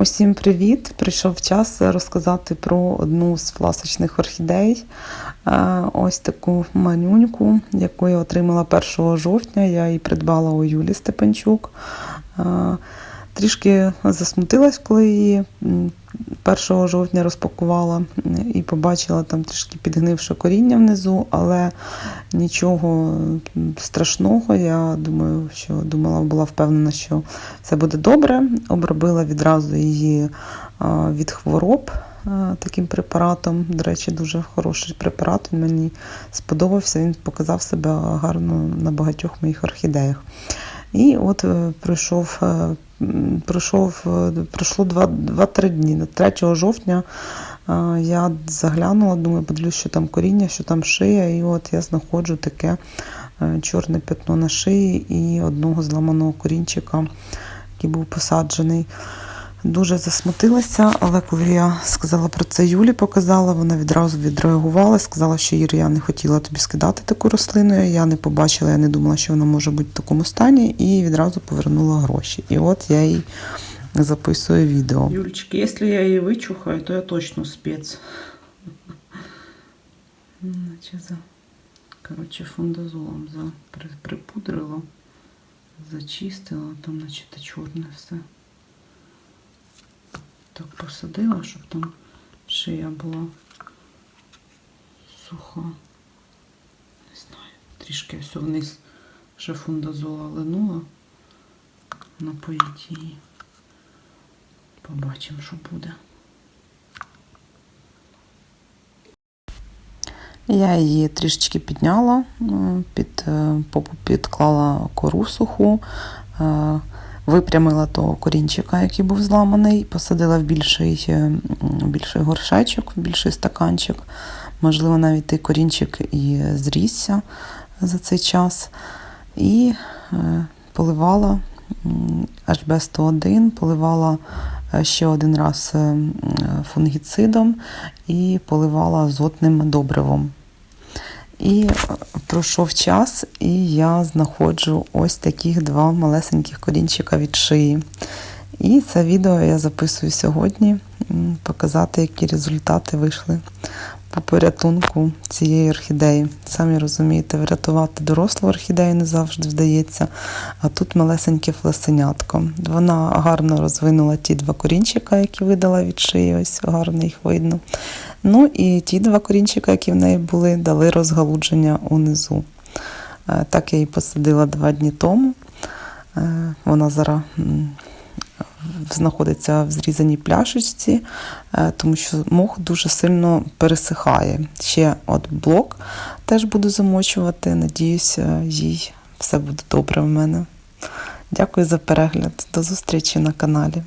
Усім привіт! Прийшов час розказати про одну з фласочних орхідей. Е, Ось таку манюньку, яку я отримала 1 жовтня. Я її придбала у Юлі Степанчук. Трішки засмутилась, коли її 1 жовтня розпакувала і побачила там трішки підгнивше коріння внизу, але нічого страшного. Я думаю, що думала, була впевнена, що все буде добре. Обробила відразу її від хвороб таким препаратом. До речі, дуже хороший препарат. Він мені сподобався. Він показав себе гарно на багатьох моїх орхідеях. І от е, пройшов, е, пройшов, е, пройшло 2-3 дні. 3 жовтня я заглянула, думаю, подивлюсь, що там коріння, що там шия. І от я знаходжу таке чорне пятно на шиї і одного зламаного корінчика, який був посаджений. Дуже засмутилася, але коли я сказала про це Юлі, показала, вона відразу відреагувала, сказала, що Ір, я не хотіла тобі скидати таку рослину. Я не побачила, я не думала, що вона може бути в такому стані, і відразу повернула гроші. І от я їй записую відео. Юлечка, если я ее вычухаю, то я точно спец. За, короче, фундазолом припудрила, зачистила, там, значить, чорне все. Так посадила, щоб там шия була суха. Не знаю, трішки все вниз ще линула. Напоїть її. Побачимо, що буде. Я її трішечки підняла, е, під е, попу підклала кору суху, е, випрямила того корінчика, який був зламаний, посадила в більший, е, більший горшечок, в більший стаканчик. Можливо, навіть той корінчик і зрісся за цей час. І е, поливала HB101, поливала е, ще один раз фунгіцидом і поливала азотним добривом. І пройшов час, і я знаходжу ось таких два малесеньких корінчика від шиї. І це відео я записую сьогодні, показати, які результати вийшли по порятунку цієї орхідеї. Самі розумієте, врятувати дорослу орхідею не завжди вдається, а тут малесеньке флесенятко. Вона гарно розвинула ті два корінчика, які видала від шиї, ось гарно їх видно. Ну і ті два корінчика, які в неї були, дали розгалудження унизу. Е, Так я її посадила два дні тому. Е, Вона зараз знаходиться в зрізаній пляшечці, е, тому що мох дуже сильно пересихає. Ще от блок теж буду замочувати. Надіюся, їй все буде добре в мене. Дякую за перегляд. До зустрічі на каналі.